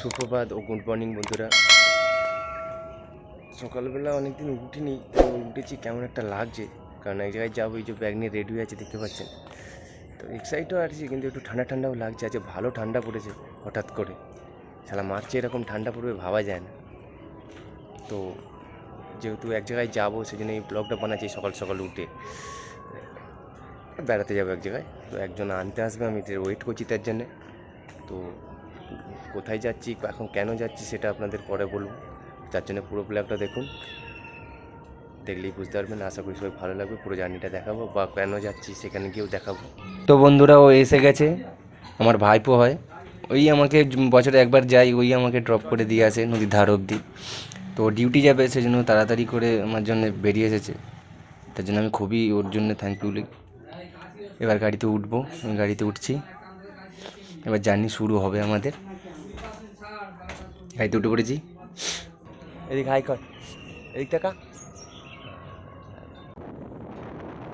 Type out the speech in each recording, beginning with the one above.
সুপ্রভাত ও good morning বন্ধুরা। সকালবেলা অনেকদিন উঠিনি, তো উঠেছি কেমন একটা লাগছে। কারণ এক জায়গায় যাব, এই যে ব্যাগ নিয়ে রেডি আছে, দেখতে পাচ্ছেন। তো এক্সাইটও আছি, কিন্তু একটু ঠান্ডা ঠান্ডাও লাগছে, আজকে ভালো ঠান্ডা পড়েছে হঠাৎ করে। সালা মার্চে এরকম ঠান্ডা পড়বে, ভাবা যায় না। তো যেহেতু এক জায়গায় যাব সেই জন্য এই ব্লগটা বানাচ্ছি সকাল সকাল উঠে। বেড়াতে যাব এক জায়গায়, তো একজন আনতে আসবে, আমি ওয়েট করছি তার জন্যে। তো কোথায় যাচ্ছি, এখন কেন যাচ্ছি সেটা আপনাদের পরে বলব। তার জন্য পুরো ব্লগটা দেখুন। দেখলেই বুঝতে পারবেন, আশা করি সবাই ভালো লাগবে। পুরো জার্নিটা দেখাবো বা কেন যাচ্ছি সেখানে গিয়েও দেখাবো। তো বন্ধুরা, ও এসে গেছে, আমার ভাইপো হয়। ওই আমাকে বছরে একবার যাই ওই আমাকে ড্রপ করে দিয়ে আসে নদীর ধার অবধি। তো ডিউটি যাবে, সেজন্য তাড়াতাড়ি করে আমার জন্য বেরিয়ে এসেছে। তার জন্য আমি খুবই ওর জন্য থ্যাংক ইউ এবার গাড়িতে উঠবো, আমি গাড়িতে উঠছি। এবার জার্নি শুরু হবে আমাদের। গাড়িতে উঠে পড়েছি এদিক হাই কর। এদিক টাকা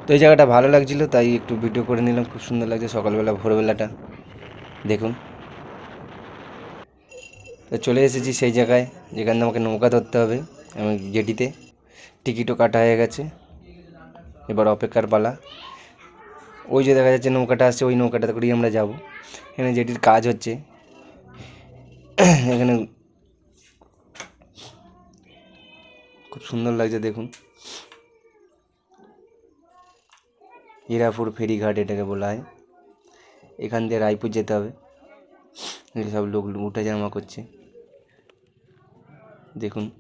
তো এই জায়গাটা ভালো লাগছিল, তাই একটু ভিডিও করে নিলাম, খুব সুন্দর লাগছে সকালবেলা, ভোরবেলাটা। দেখুন। তো চলে এসেছি সেই জায়গায়, যেখানে আমাকে নৌকা ধরতে হবে, আমি জেটিতে টিকিটও কাটা হয়ে গেছে। এবার অপেক্ষার পালা। ওই যে দেখা যাচ্ছে নৌকাটা আসছে, ওই নৌকাটাতে করেই আমরা যাব। এখানে যেটির কাজ হচ্ছে। এখানে খুব সুন্দর লাগছে, দেখুন। হীরাপুর ফেরিঘাট এটাকে বলা হয়। এখান দিয়ে রায়পুর যেতে হবে। সব লোক উঠে জামা করছে। দেখুন।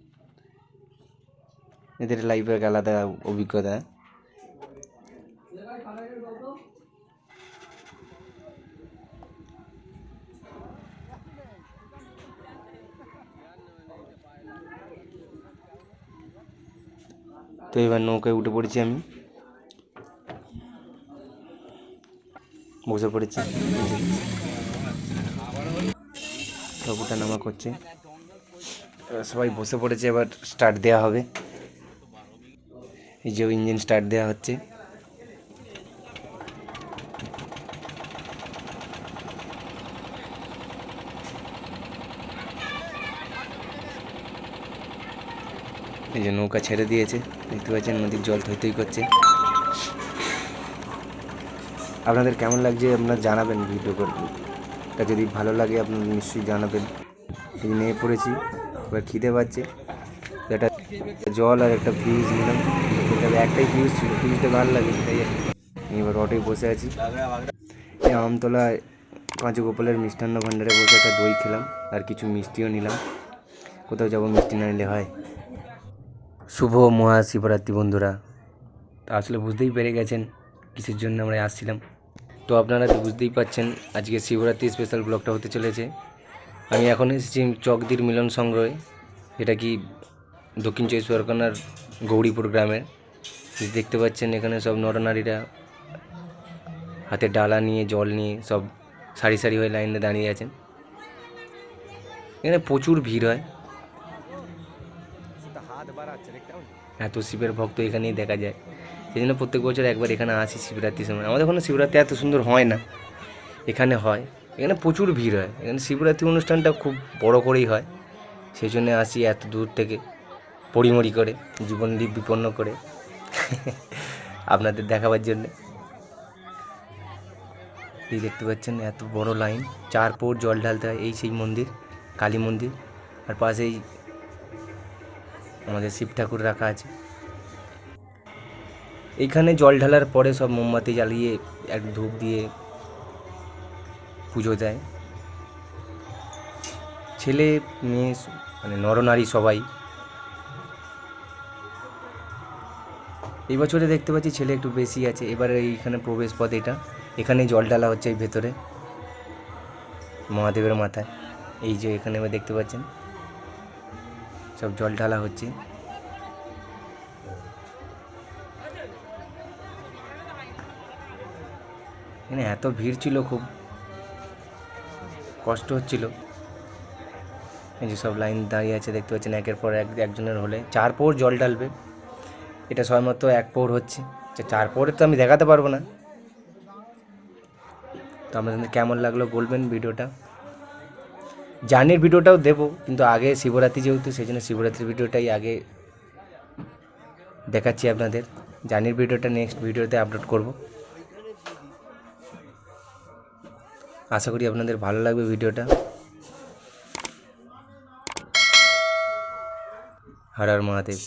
এদের লাইফে এক আলাদা অভিজ্ঞতা। তো এবার নৌকায় উঠে পড়েছি আমি। বসে পড়েছি। সব নামা করছে। সবাই বসে পড়েছে, এবার স্টার্ট দেওয়া হবে। এই যে ইঞ্জিন স্টার্ট দেওয়া হচ্ছে। এই যে নৌকা ছেড়ে দিয়েছে। দেখতে পাচ্ছেন নদীর জল থই থই করছে। আপনাদের কেমন লাগছে আপনারা জানাবেন ভিডিও করে তা যদি ভালো লাগে আপনারা নিশ্চয়ই জানাবেন। এই নিয়ে পড়েছি এবার খিদে পাচ্ছে। একটা জল আর একটা ফিউজ নিলাম। তবে একটাই ফিউজ ছিল ফিউজটা ভালো লাগে তাই এবার অটোয় বসে আছি। এই আমতলায় পাঁচ গোপালের মিষ্টান্ন ভাণ্ডারে বসে একটা দই খেলাম, আর কিছু মিষ্টিও নিলাম। কোথাও যাব মিষ্টি না নিলে হয়। শুভ মহাশিবরাত্রি, বন্ধুরা। তা আসলে বুঝতেই পেরে গেছেন কিসের জন্য আমরা আসছিলাম। তো আপনারা তো বুঝতেই পাচ্ছেন আজকে শিবরাত্রি স্পেশাল ব্লগটা হতে চলেছে। আমি এখন এসেছি চকদির মিলন সংগ্রহে। এটা কি দক্ষিণ চব্বিশ পরগনার গৌরীপুর গ্রামের। দেখতে পাচ্ছেন এখানে সব নরনারীরা হাতে ডালা নিয়ে, জল নিয়ে সব সারি সারি হয়ে লাইনে দাঁড়িয়ে আছেন। এখানে প্রচুর ভিড় হয়। এত শিবের ভক্ত এখানেই দেখা যায়। সেই জন্য প্রত্যেক বছর একবার এখানে আসি শিবরাত্রির সময়। আমাদের ওখানে শিবরাত্রি এত সুন্দর হয় না। এখানে হয়। এখানে প্রচুর ভিড় হয়। এখানে শিবরাত্রি অনুষ্ঠানটা খুব বড় করেই হয়। সেই জন্য আসি এত দূর থেকে, পরিমরি করে জীবন বিপন্ন করে। আপনাদের দেখাবার জন্যে। এই দেখতে পাচ্ছেন এত বড় লাইন। চার পোর জল ঢালতে হয়, এই সেই মন্দির, কালী মন্দির। আর পাশেই আমাদের শিব ঠাকুর রাখা আছে। এইখানে জল ঢালার পরে সব মোমবাতি জ্বালিয়ে এক ধূপ দিয়ে পুজো দেয়। ছেলে, মেয়ে মানে নরনারী সবাই। এই বছরে দেখতে পাচ্ছি ছেলে একটু বেশি আছে, এবারে এইখানে প্রবেশ পথ এটা। এখানে জল ঢালা হচ্ছে এই ভেতরে। মহাদেবের মাথায়। এই যে এখানে দেখতে পাচ্ছেন। সব জল ঢালা হচ্ছে। এখানে এত ভিড় ছিল খুব। কষ্ট হচ্ছিল। এই যে সব লাইন দাঁড়িয়ে আছে, দেখতে পাচ্ছেন একের পর এক, একজনের হলে। চার পোর জল ঢালবে। এটা সবেমাত্র এক পোর হচ্ছে। চার পোরে তো আমি দেখাতে পারব না। তো আপনাদের কেমন লাগল বলবেন ভিডিওটা? জার্নির ভিডিওটাও দেব, কিন্তু আগে শিবরাত্রি যেহেতু, সেই জন্য শিবরাত্রির ভিডিওটাই আগে দেখাচ্ছি আপনাদের। জার্নির ভিডিওটা নেক্সট ভিডিওতে আপলোড করব। আশা করি আপনাদের ভালো লাগবে ভিডিওটা। হর হর মহাদেব।